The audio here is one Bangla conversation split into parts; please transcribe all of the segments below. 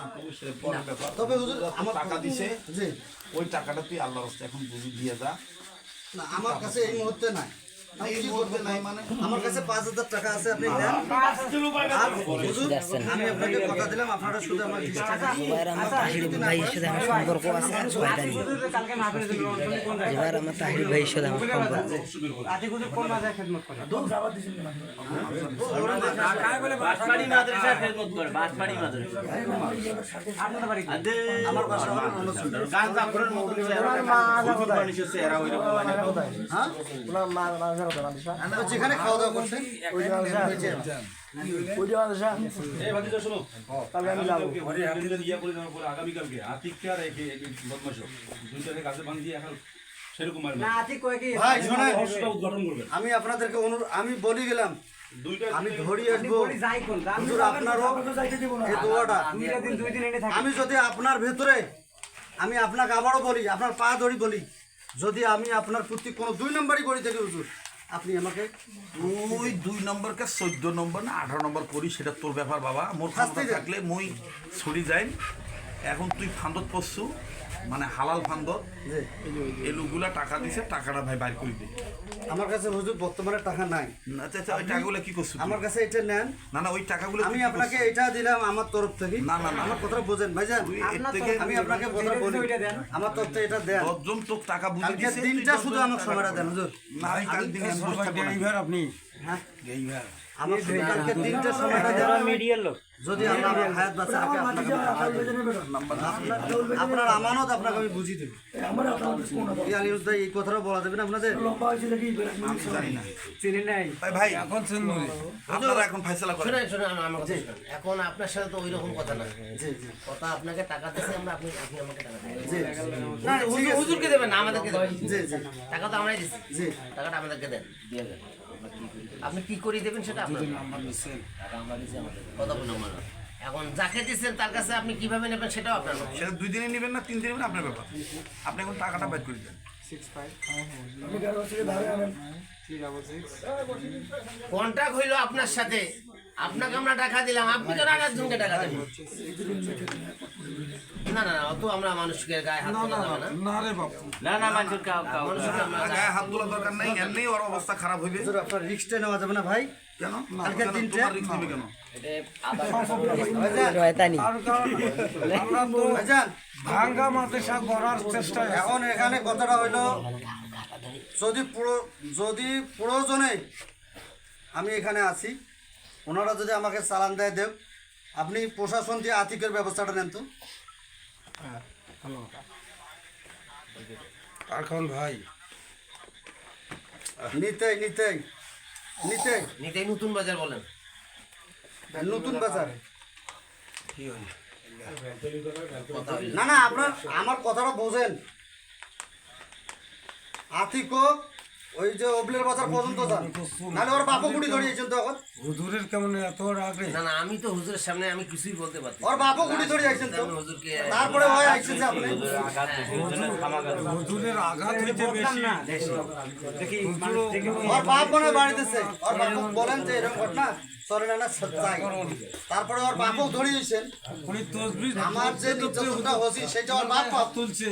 না তবু সেটা পরের ব্যাপার। তবে হুজুর আমার টাকা দিছে ওই টাকাটা তুই আল্লাহর রাস্তায় এখন বুঝি দিয়ে যা। না আমার কাছে এই মুহূর্তে নাই। মানে আমার কাছে পাঁচ হাজার টাকা আছে আপনি দেন। আমি আপনাকে কথা দিলাম আপনারা শুধু আমার বিশ টাকা এবার আমার তাহির ভাইয়ের সাথে আমার সম্পর্ক আছে শয়তানি এবার আমার তাহির ভাইয়ের সাথে আমার সম্পর্ক বাসবাড়ি মাদ্রাসা খেদমত করে? বাসবাড়ি মাদ্রাসা আমার বাসা যেখানে খাওয়া দাওয়া করছেন? আগামীকালকে আতিককে আর দুইটাকে গাছে দিয়ে এখন উদ্ঘাটন করবেন। আমি আপনাদেরকে আমি বলি গেলাম আমি ধরি আসব। আপনারও আমি যদি আপনার ভেতরে আমি আপনাকে আবারও বলি আপনার পা ধরি বলি যদি আমি আপনার প্রতি কোনো দুই নম্বরই করি থাকি হুজুর আপনি আমাকে ওই দুই নম্বরকে চোদ্দ নম্বর না আঠারো নম্বর করি সেটা তোর ব্যাপার বাবা। মোর থাকলে মই ছড়ি যাই। এখন তুই ফান্দত পড়ছু মানে হালাল ফান্দত জি। এই লোকগুলা টাকা দিছে টাকাটা ভাই বাইর করে দে আমার কাছে হুজুর বর্তমানে টাকা নাই। আচ্ছা আচ্ছা ওই টাকাগুলো কি করছ আমার কাছে এটা নেন। না না ওই টাকাগুলো আমি আপনাকে এটা দিলাম আমার তরফ থেকে। না, না, না। আমার কথা বোঝেন ভাইজান। তুই থেকে আমি আপনাকে কথা বলি। আমার তরফ থেকে এটা দেন। দশজন তোর টাকা বুঝে তুই দিনটা শুধু আমাকে সময়টা দেন হুজুর। না আমি কাল দিন আমি বসে থাকব না। হ্যাঁ? আমার আপনার- আমানত আপনাকে আমি বুঝিয়ে দেবো। এই কথাটা বলা যাবে না? আপনাদের ভাই এখন আপনারা এখন ফয়সালা করেন। শোনেন শোনেন আমার কথা শোনেন। এখন আপনার সাথে তো ওই রকম কথা না। জি জি। কথা আপনাকে টাকা দিচ্ছে আমরা আপনি আপনি আমাকে টাকা হুজুরকে দেবেন না আমাদেরকে দেবেন। জি জি। টাকা তো আমরাই দিচ্ছি। টাকাটা আমাদেরকে দেন। দিয়ে দেন। আপনি কি করে দেবেন সেটা আপনার নিছেন আমরা নিছে আমাদের কথা এখন যাকে দিচ্ছেন তার কাছে আপনি কীভাবে নেবেন সেটাও আপনার ব্যাপার। সেটা দুই দিনে নেবেন না তিন দিনে নেবেন আপনার ব্যাপার। আপনি এখন টাকাটা বাইর করে দেন। কন্ট্রাক্ট হইল আপনার সাথে। আপনাকে আমরা টাকা দিলাম আপনি তো আর একজনকে টাকা দেবেন না না না অত আমরা মানুষকে গায়ে হাত তোলা যাবে না। না না মানুষের কাউ কাউ মানুষকে আমরা গায়ে- গায়ে হাত তোলার দরকার নাই এমনি ওর অবস্থা খারাপ হইবে। আপনার রিক্সটা নেওয়া যাবে না ভাই? কেন? রিস্ক নেবে ভাঙ্গা মাদ্রাসা চেষ্টা এখন এখানে কথাটা হইল যদি পুরো যদি প্রয়োজনে আমি এখানে আছি ওনারা যদি আমাকে চালান দেয় দেব। আপনি প্রশাসন দিয়ে আর্থিকের ব্যবস্থাটা নেন তো। এখন ভাই। নিতেই নিতেই নিতেই নিতেই নতুন বাজার বলেন। নতুন বাজার। কথা না না আপনার আমার কথাটা বোঝেন। আতিকো ওই যে অবলের বাজার পর্যন্ত যান। নাহলে ওর বাপও গুড়ি ধরিয়েছেন তো এখন। হুজুরের কেমন এত আগে না না আমি তো হুজুরের সামনে আমি কিছুই বলতে পারছি ওর বাপও গুড়ি ধরে আইছেন তো। হুজুরকে তারপরে হয় আইছেন যে আপনি? হুজুরের আঘাত হইতে বেশি ওর বাপ মনে বাড়িতেছে। ওর বাপ বলেন যে এরকম ঘটনা চলে না না চাই তারপরে ওর বাপও ধরিয়েছেন আমার যে নির্যাতনটা হচ্ছে সেটা ওর বাপ তুলছে।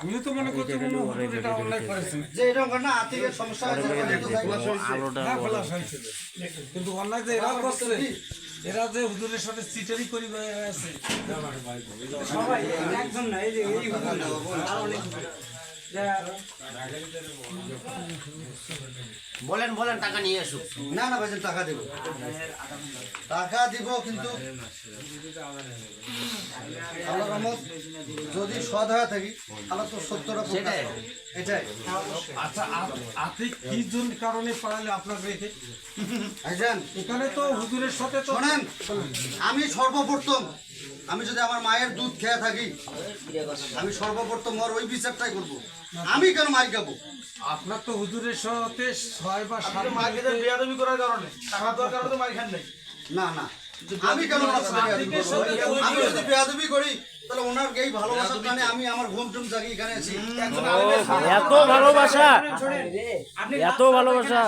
আমিও তো মনে করছি মনে হয় হুজুর এটা অন্যায় করেছেন যে এরকম ঘটনা আর্থিকের সমস্যা হয়েছে। হ্যাঁ ফেলাস হয়েছিল কিন্তু অন্যায় যে এরা করছে। এরা যে হুজুরের সাথে চিটারি করি আছে বলেন বলেন টাকা নিয়ে আসুক। না না ভাইজান টাকা দেব। টাকা দিব কিন্তু আল্লাহ রহমত যদি সৎ হয়ে থাকি তাহলে তো সত্যটা সেটাই। এটাই। আচ্ছা আপনি কি জন্য কারণে পালালে আপনাকে রেখে ভাইজান এখানে তো হুজুরের সাথে শোনেন আমি সর্বপ্রথম আমি যদি আমার মায়ের দুধ খেয়ে থাকি আমি সর্বপ্রথম ওর ওই বিচারটাই করব। আমি কেন মার খাব? আপনার তো হুজুরের সাথে ছয় বা সাত বিয়াদবি করার কারণে। টাকা দেওয়ার কারণে তো মারি খান নাই। না না। আমি কেন আমি যদি বেয়াদবি করি তাহলে ওনার এই ভালোবাসার টানে আমি আমার ঘুম টুম জাগি এখানে আছি। এত ভালোবাসা। এত ভালোবাসা।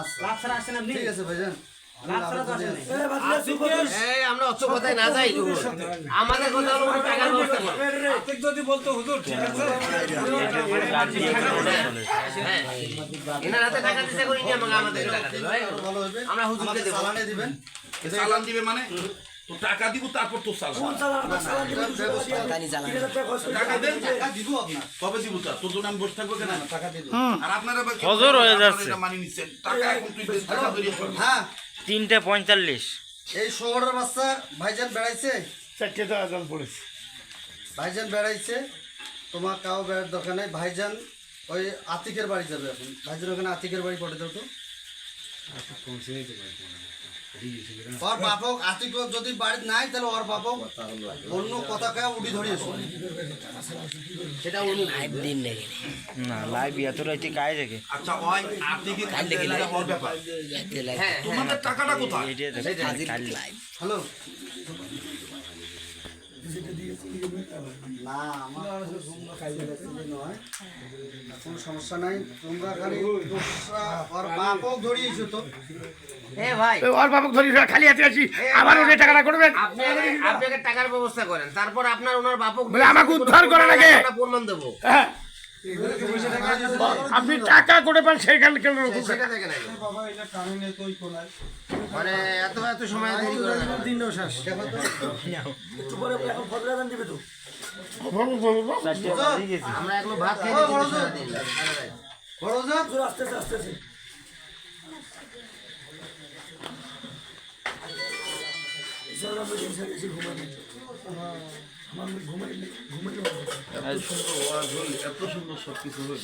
আচ্ছা ঠিক আছে ভাইজান। আমরা অত কথায় না যাই আমাদের কথা হলো টাকার ব্যবস্থা করো। যদি বলতো হুজুর ঠিক আছে? হ্যাঁ। এনার হাতে টাকা দিতে করি আমাকে আমাদের টাকা দেবে ভাই। ভালো হবে আমরা হুজুরকে আমাকে দেবো। দিবেন। চালান দিবে মানে? টাকা দিব তারপর তো কবে দিব তা? তোর জন্য আমি বসে থাকব কেন? টাকা দিব। আর আপনারা হজর হয়ে যাচ্ছে। মানি নিচ্ছেন? টাকা এখন তুই টাকা হ্যাঁ। তিনটে পঁয়তাল্লিশ। এই শহরের বাচ্চা ভাইজান বেড়াইছে? চারটে তো আজান পড়েছে। ভাইজান বেড়াইছে তোমার কাউ বেড়ার দোকানে ভাইজান ওই আতিকের বাড়ি যাবে এখন। ভাইজান ওখানে আতিকের বাড়ি পড়ে দাও তো। ওর বাপক আতিক যদি বাড়ি নাই তাহলে ওর বাপক অন্য কথা কে উঠি ধরে সেটা উনি লাইভ দিন নাকি না লাইভ এত রাইতে কাজ থেকে আচ্ছা ওই আর্থিকের কাছে লাগে ওর ব্যাপার। হ্যাঁ তোমাদের টাকাটা কোথায়? এটা দেখো কাল না আমার নয়। কোনো সমস্যা নাই। তোমরা খালি ওর বাপক ধরিয়েছো তো। এ ভাই। ওর বাপক খালি হাতে আছি। আবার টাকাটা করবেন। আপনি আপনাকে টাকার ব্যবস্থা করেন। তারপর আপনার ওনার বাপক বলে আমাকে উদ্ধার করার আগে প্রমাণ দেবো। হ্যাঁ। আপনি টাকা করে পান সেইখানে কেন সেটা দেখেন মানে এত এত সময় দেরি করে না। আমরা এখনও ভাত খেয়ে নিচ্ছি সারাদিন। বড় যা এত সুন্দর সব কিছু হয়েছে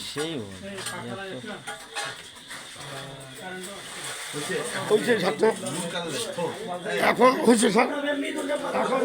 সেই হয়েছে ছাত্র এখন হয়েছে স্যার এখন